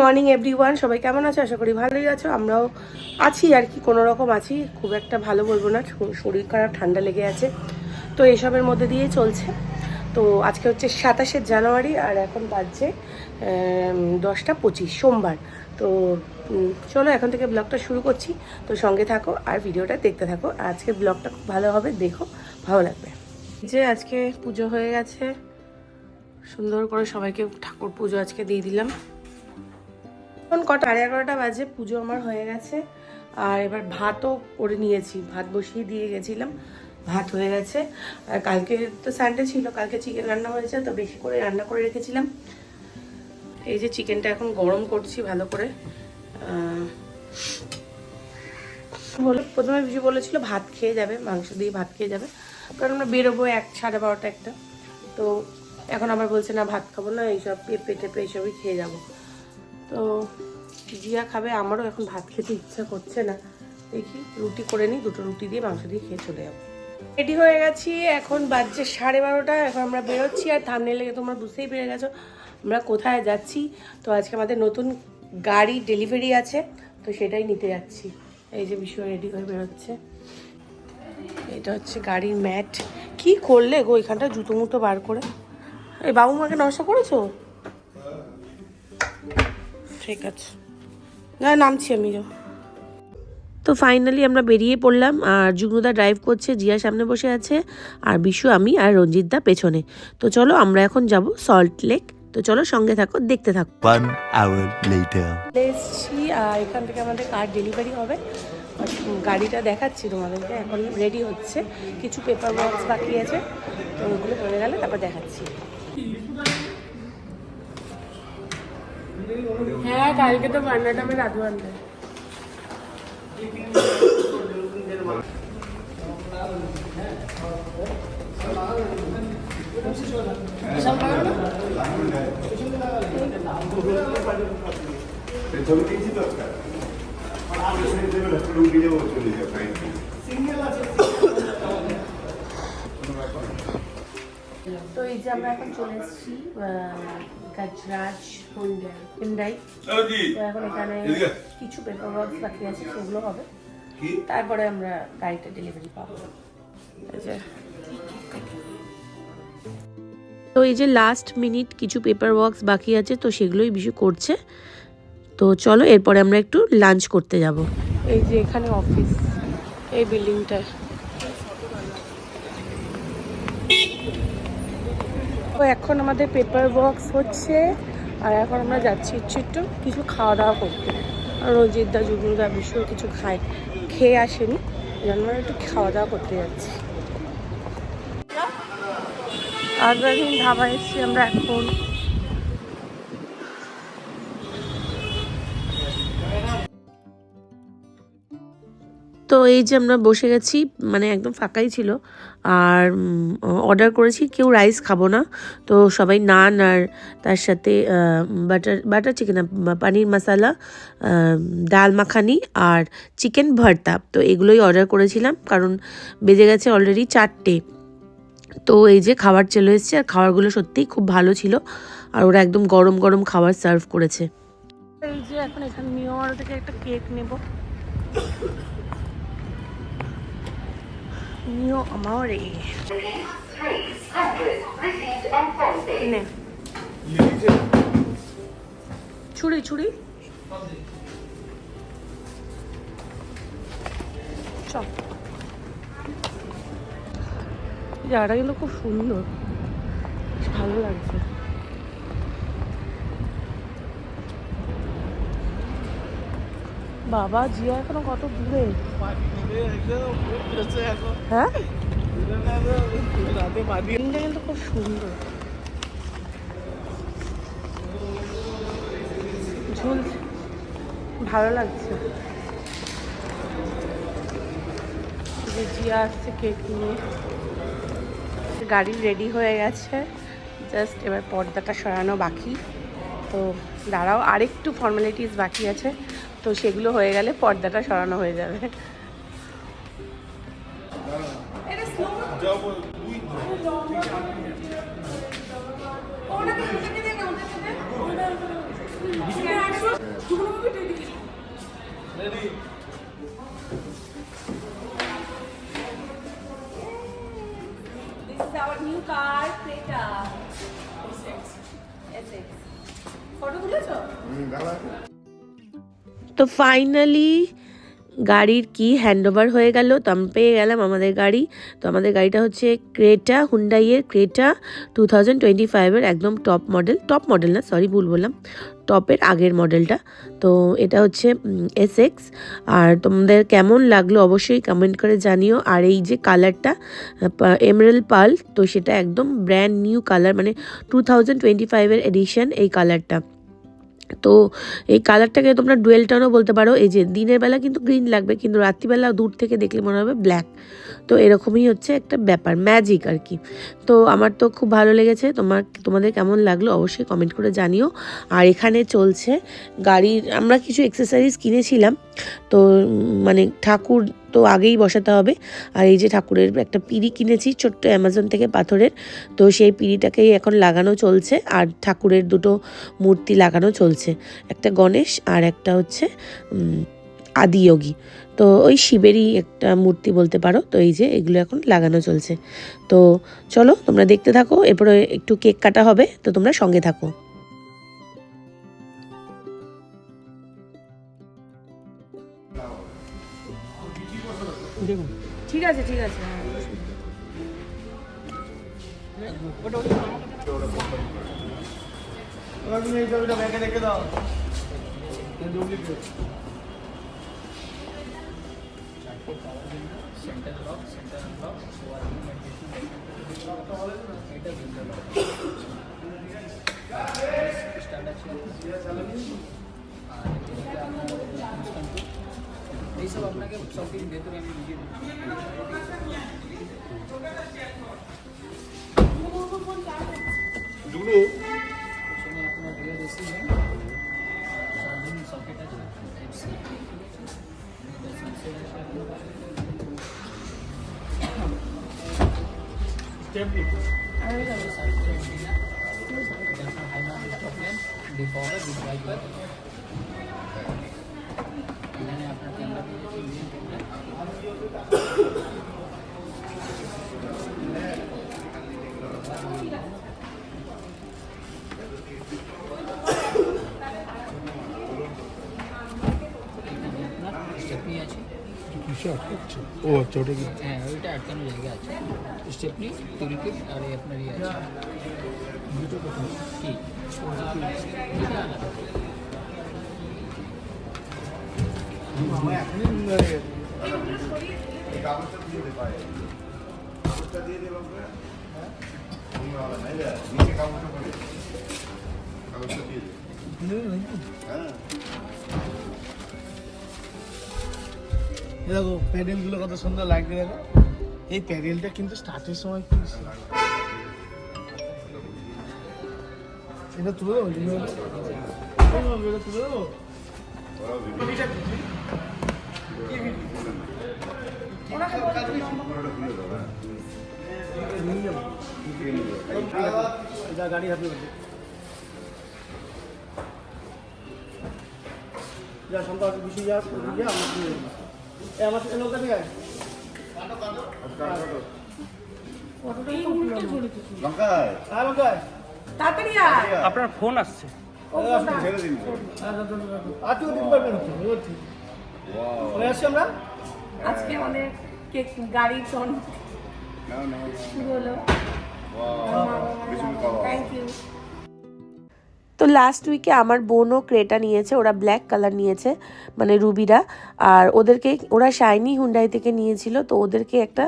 Morning everyone সবাই কেমন আছো? আশা করি ভালোই আছো। আমরাও আছি আর কি, কোনো রকম আছি। খুব একটা ভালো বলব না শরীর খারাপ, ঠান্ডা লেগে আছে। তো এসবের মধ্যে দিয়ে চলছে। তো আজকে হচ্ছে সাতাশে জানুয়ারি আর এখন বাজছে দশটা পঁচিশ, সোমবার। তো চলো এখন থেকে ব্লগটা শুরু করছি। তো সঙ্গে থাকো আর ভিডিওটা দেখতে থাকো। আর আজকের ব্লগটা খুব ভালো হবে, দেখো, ভালো লাগবে। যে আজকে পুজো হয়ে গেছে। সুন্দর করে সবাইকে ঠাকুর পুজো আজকে দিয়ে দিলাম। এখন কটা? সাড়ে এগারোটা বাজে, পুজো আমার হয়ে গেছে। আর এবার ভাতও করে নিয়েছি, ভাত বসিয়ে দিয়ে গেছিলাম, ভাত হয়ে গেছে। আর কালকে তো সানডে ছিল, কালকে চিকেন রান্না হয়েছে, তো বেশি করে রান্না করে রেখেছিলাম। এই যে চিকেনটা এখন গরম করছি ভালো করে। বলে, প্রথমে বিজু বলেছিল ভাত খেয়ে যাবে, মাংস দিয়ে ভাত খেয়ে যাবে। কারণ আমরা বেরোবো এক, সাড়ে বারোটা একটা। তো এখন আবার বলছে, না, ভাত খাব না, এইসব পেঁপে টেপে এইসবই খেয়ে যাব। তো জিয়া খাবে, আমারও এখন ভাত খেতে ইচ্ছা করছে না। দেখি, রুটি করে নিই, দুটো রুটি দিয়ে মাংস দিয়ে খেয়ে চলে যাব। রেডি হয়ে গেছি, এখন বাজছে সাড়ে বারোটা, এখন আমরা বেরোচ্ছি, আর থামনে লেগে তোমরা বুঝতেই পেরে গেছো আমরা কোথায় যাচ্ছি। তো আজকে আমাদের নতুন গাড়ি ডেলিভারি আছে, তো সেটাই নিতে যাচ্ছি। এই যে বিষয় রেডি হয়ে বেরোচ্ছে। এটা হচ্ছে গাড়ির ম্যাট কি করলে গো, এখানটা জুতো মুতো বার করে? এই বাবু মাকে নষ্ট করেছ? ঠিক আছে। না নামছি আমি যাও। তো ফাইনালি আমরা বেরিয়ে পড়লাম আর যুগ্নদা ড্রাইভ করছে জিয়া সামনে বসে আছে আর বিশু আমি আর রঞ্জিত দা পেছনে। তো চলো আমরা এখন যাব সল্ট লেক তো চলো সঙ্গে থাকো দেখতে থাকো। One এসছি আর এখান থেকে আমাদের কার ডেলিভারি হবে। আর গাড়িটা দেখাচ্ছি তোমাদেরকে এখন রেডি হচ্ছে। কিছু পেপার ওয়ার্কস বাকি আছে তো ওগুলো হয়ে গেলে তারপর দেখাচ্ছি। হ্যাঁ কালকে তো বান্নাটা আমি রাধু আনতে ছবি দিয়েছি তো একটা রুটি যাব চলে যাবে তো এই যে আমরা এখন চলে এসেছি গাজরাজ হুন্ডাই তো এখন এখানে কিছু পেপার ওয়ার্ক বাকি আছে সেগুলো হবে। তারপরে আমরা গাড়িটা ডেলিভারি পাবো। এই যে। তো এই যে লাস্ট মিনিট কিছু পেপার ওয়ার্কস বাকি আছে তো সেগুলোই বিশু করছে। তো চলো এরপরে আমরা একটু লাঞ্চ করতে যাব। এই যে এখানে অফিস এই বিল্ডিংটায় তো এখন আমাদের পেপার বক্স হচ্ছে, আর এখন আমরা যাচ্ছি হচ্ছে একটু কিছু খাওয়া দাওয়া করতে। আর রঞ্জিত দা জুগুল দা বিশ্ব কিছু খায়, খেয়ে আসেনি জন্য আমরা একটু খাওয়া দাওয়া করতে যাচ্ছি। আর ধাবা এসছি আমরা এখন। তো এই যে আমরা বসে গেছি মানে একদম ফাঁকাই ছিল। আর অর্ডার করেছি, কেউ রাইস খাব না। তো সবাই নান আর তার সাথে বাটার বাটার চিকেন পানির মশালা ডাল মাখানি আর চিকেন ভর্তা। তো এগুলোই অর্ডার করেছিলাম, কারণ বেজে গেছে অলরেডি চারটে। তো এই যে খাবার চলে এসেছে, আর খাবারগুলো সত্যিই খুব ভালো ছিল। আর ওরা একদম গরম গরম খাবার সার্ভ করেছে। এই যে এখন এখানে নিউ থেকে একটা কেক নেব। নিও আমারে নে ছুরি ছুরি চল জায়গাটা কিন্তু খুব সুন্দর। ভালো লাগছে। বাবা, জিয়া এখনও কত দূরে? হ্যাঁ? খুব সুন্দর। ঝুল। ভালো লাগছে। যে জিয়া আসছে কেক নিয়ে। গাড়ি রেডি হয়ে গেছে। জাস্ট এবার পর্দাটা সরানো বাকি। তো দাঁড়াও, আরেকটু ফর্মালিটিস বাকি আছে। তো সেগুলো হয়ে গেলে পর্দাটা সরানো হয়ে যাবে। This is our new car, Creta. SX. Photo তুলেছো? তো ফাইনালি গাড়ির কি হ্যান্ডওভার হয়ে গেল, তো আমি পেয়ে গেলাম আমাদের গাড়ি। তো আমাদের গাড়িটা হচ্ছে ক্রেটা, হুন্ডাইয়ের ক্রেটা টু থাউজেন্ড টোয়েন্টি ফাইভের একদম টপ মডেল টপ মডেল না সরি ভুল বললাম। টপের আগের মডেলটা তো এটা হচ্ছে এস এক্স আর তোমাদের কেমন লাগল অবশ্যই কমেন্ট করে জানিও। আর এই যে কালারটা এমরেল পাল তো সেটা একদম ব্র্যান্ড নিউ কালার মানে টু থাউজেন্ড টোয়েন্টি ফাইভের এডিশন এই কালারটা তো এই কালারটাকে তোমরা ডুয়েল টোনও বলতে পারো। এই যে দিনের বেলা কিন্তু গ্রিন লাগবে, কিন্তু রাত্রিবেলা দূর থেকে দেখলে মনে হবে ব্ল্যাক। তো এরকমই হচ্ছে একটা ব্যাপার, ম্যাজিক আর কি। তো আমার তো খুব ভালো লেগেছে। তোমার, তোমাদের কেমন লাগল অবশ্যই কমেন্ট করে জানিও। আর এখানে চলছে গাড়ির, আমরা কিছু এক্সেসারিজ কিনেছিলাম। তো মানে ঠাকুর তো আগেই বসাতে হবে। আর এই যে ঠাকুরের একটা পিড়ি কিনেছি ছোট্ট অ্যামাজন থেকে পাথরের। তো সেই পিড়িটাকেই এখন লাগানো চলছে আর ঠাকুরের দুটো মূর্তি লাগানো চলছে। একটা গণেশ আর একটা হচ্ছে আদিয়োগী তো ওই শিবেরই একটা মূর্তি বলতে পারো। তো এই যে এগুলো এখন লাগানো চলছে। তো চলো তোমরা দেখতে থাকো, এরপরে একটু কেক কাটা হবে। তো তোমরা সঙ্গে থাকো। ঠিক আছে ঠিক আছে তুমি এই এইসব আপনাকে সব কিছু ভেতরে আমি দেবো। সঙ্গে আপনার রিয়ার এসি সকেট আছে টাইপ সি ডিফর্মার ডিপ ওয়াইপার এখানে আপনার ক্যামেরা এখানে আপনার স্টেপনি আছে ও আচ্ছা ওটা কি? হ্যাঁ ওইটা আটকানো জায়গা আছে। স্টেপনি টুলকিট আর আপনার ইয়ে আছে। কি? এটা আলাদা এই দেখো প্যাডেলগুলো কত সুন্দর লাগছে দেখো। এই প্যাডেলটা কিন্তু স্টার্টের সময় কিনছি এটা তুলে দেবো এটা তুলে যা, গাড়ি হাতে যা সন্ধ্যা বেশি, যা আমরা আমার হ্যাঁ আপনার ফোন আসছে। আমরা? আজকে আমাদের কেক শুরু হলো। থ্যাংক ইউ তো লাস্ট উইকে আমার বোনও ক্রেটা নিয়েছে, ওরা ব্ল্যাক কালার নিয়েছে মানে রুবিরা। আর ওদেরকে, ওরা শাইনি হুন্ডাই থেকে নিয়েছিল, তো ওদেরকে একটা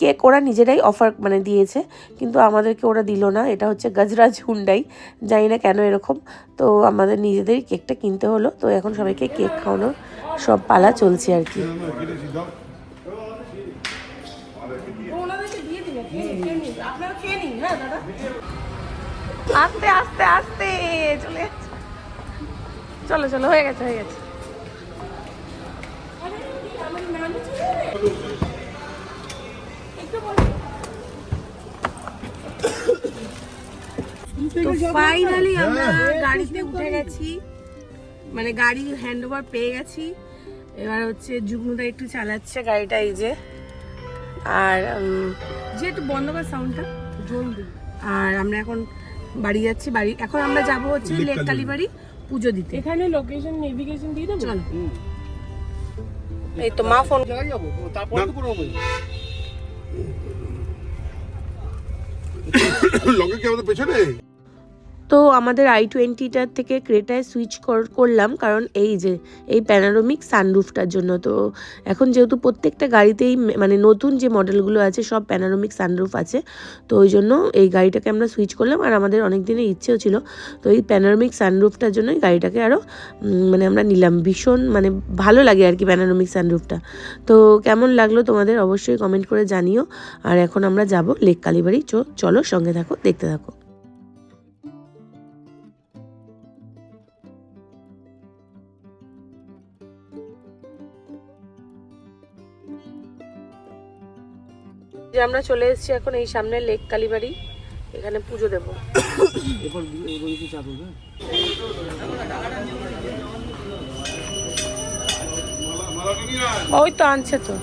কেক ওরা নিজেরাই অফার মানে দিয়েছে। কিন্তু আমাদেরকে ওরা দিল না, এটা হচ্ছে গজরাজ হুন্ডাই জানি না কেন এরকম। তো আমাদের নিজেদেরই কেকটা কিনতে হলো, তো এখন সবাইকে কেক খাওয়ানোর সব পালা চলছে আর কি। আস্তে আস্তে আস্তে চলে যাচ্ছে। চলো চলো হয়ে গেছে হয়ে গেছে। তো ফাইনালি আমরা গাড়িতে উঠে গেছি। মানে গাড়ি হ্যান্ড ওভার পেয়ে গেছি। এবার হচ্ছে যুগ্মদা একটু চালাচ্ছে গাড়িটা এই যে। আর উম, যে একটু বন্ধ কর সাউন্ডটা জলদি। আর আমরা এখন বাড়ি যাচ্ছি বাড়ি এখন আমরা যাব হচ্ছে লেক কালীবাড়ি পুজো দিতে। এখানে লোকেশন নেভিগেশন দিয়ে দেবো? চলো। এই তো মা ফোন যাব? তারপর তো করব লঙ্কা কি আমাদের পেছনে? তো আমাদের আই টোয়েন্টিটার থেকে ক্রেটায় সুইচ করলাম, কারণ এই যে, এই প্যানারোমিক সানরুফটার জন্য। তো এখন যেহেতু প্রত্যেকটা গাড়িতেই মানে নতুন যে মডেলগুলো আছে, সব প্যানারোমিক সানরুফ আছে, তো ওই জন্য এই গাড়িটাকে আমরা সুইচ করলাম। আর আমাদের অনেক দিনের ইচ্ছেও ছিল, তো এই প্যানারোমিক সানরুফটার জন্যই গাড়িটাকে আরও মানে আমরা নিলাম। ভীষণ মানে ভালো লাগে আর কি প্যানারোমিক সানরুফটা তো কেমন লাগল তোমাদের অবশ্যই কমেন্ট করে জানিও। আর এখন আমরা যাব লেক কালীবাড়ি। চলো সঙ্গে থাকো, দেখতে থাকো। যে আমরা চলে এসেছি এখন এই সামনে লেক কালীবাড়ি এখানে পুজো দেব। ওই তো আনছে তো।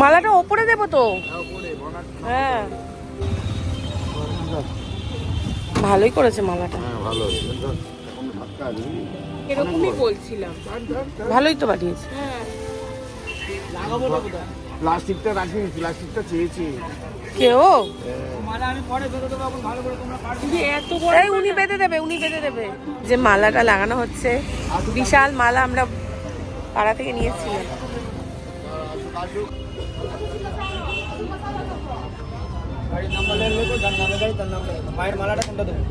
মালাটা ওপরে দেবো তো। হ্যাঁ। ভালোই করেছে মালাটা। হ্যাঁ ভালো এরকমই বলছিলাম। ভালোই তো পাঠিয়েছে লাগাবো না প্লাস্টিকটা রাখিনি প্লাস্টিকটা চেয়েছি। কেউ এই উনি বেঁধে দেবে উনি বেঁধে দেবে। যে মালাটা লাগানো হচ্ছে বিশাল মালা আমরা পাড়া থেকে নিয়ে এসেছিলাম গাড়ির নাম্বার লেখো যার নামে গাড়ি তার নামটা মায়ের মালাটা কোনটা দেবো?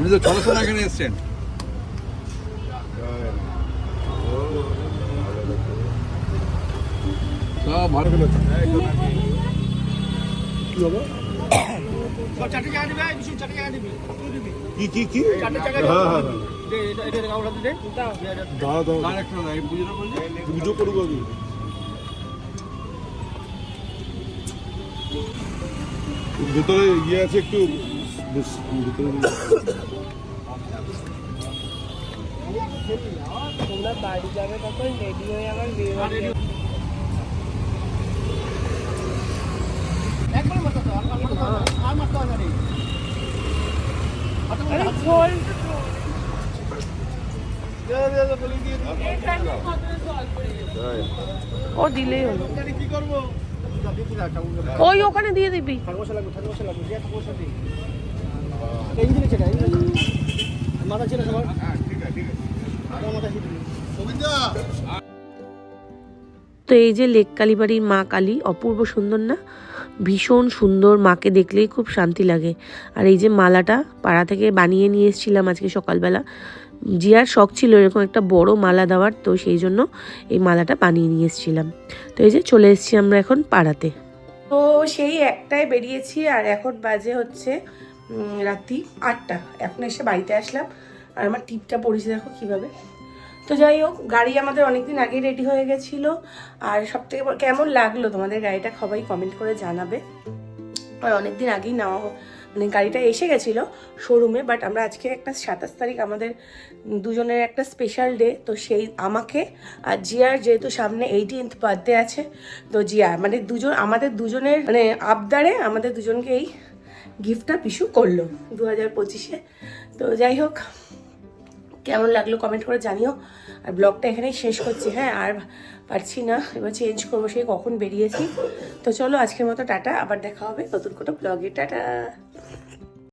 আপনি তো চলাচল এখানে এসছেন। সব ভালো কি কি কি? হ্যাঁ হ্যাঁ পুজো করব আমি ভেতরে ইয়ে আছে একটু। ভেতরে তোমরা বাড়ি যাবে তখন রেডি হয়ে আমার দিয়ে দিই। ও দিলেই। ওই ওখানে দিয়ে দিবি। এই দিকে চেটা, মাথা ছেড়ে সবার আবার মাথা ছেড়ে দিই। তো এই যে লেক কালীবাড়ির মা কালী, অপূর্ব সুন্দর না? ভীষণ সুন্দর মাকে দেখলেই খুব শান্তি লাগে। আর এই যে মালাটা পাড়া থেকে বানিয়ে নিয়ে এসেছিলাম আজকে সকালবেলা। জিয়ার শখ ছিল এরকম একটা বড় মালা দেওয়ার, তো সেই জন্য এই মালাটা বানিয়ে নিয়ে এসেছিলাম। তো এই যে চলে এসেছি আমরা এখন পাড়াতে। তো সেই একটাই বেরিয়েছি আর এখন বাজে হচ্ছে রাত্রি আটটা। এখন এসে বাড়িতে আসলাম। আর আমার টিপটা পড়েছে দেখো কীভাবে। তো যাই হোক, গাড়ি আমাদের অনেকদিন আগে রেডি হয়ে গেছিল। আর সব থেকে কেমন লাগল তোমাদের গাড়িটা সবাই কমেন্ট করে জানাবে। আর অনেকদিন আগেই নেওয়া মানে গাড়িটা এসে গেছিল শোরুমে বাট আমরা আজকে একটা সাতাশ তারিখ আমাদের দুজনের একটা স্পেশাল ডে তো সেই আমাকে আর জিয়ার যেহেতু সামনে এইটিনথ বার্থডে আছে, তো জিয়া মানে দুজন, আমাদের দুজনের মানে আবদারে আমাদের দুজনকে এই গিফটটা পিছু করল দু হাজার পঁচিশে। তো যাই হোক কেমন লাগল কমেন্ট করে জানিও। আর ব্লগটা এখানেই শেষ করছি। হ্যাঁ আর পারছি না। এবার চেঞ্জ করব সেই কখন বেরিয়েছি। তো চলো আজকের মতো টাটা। আবার দেখা হবে নতুন কোনো ব্লগে টাটা!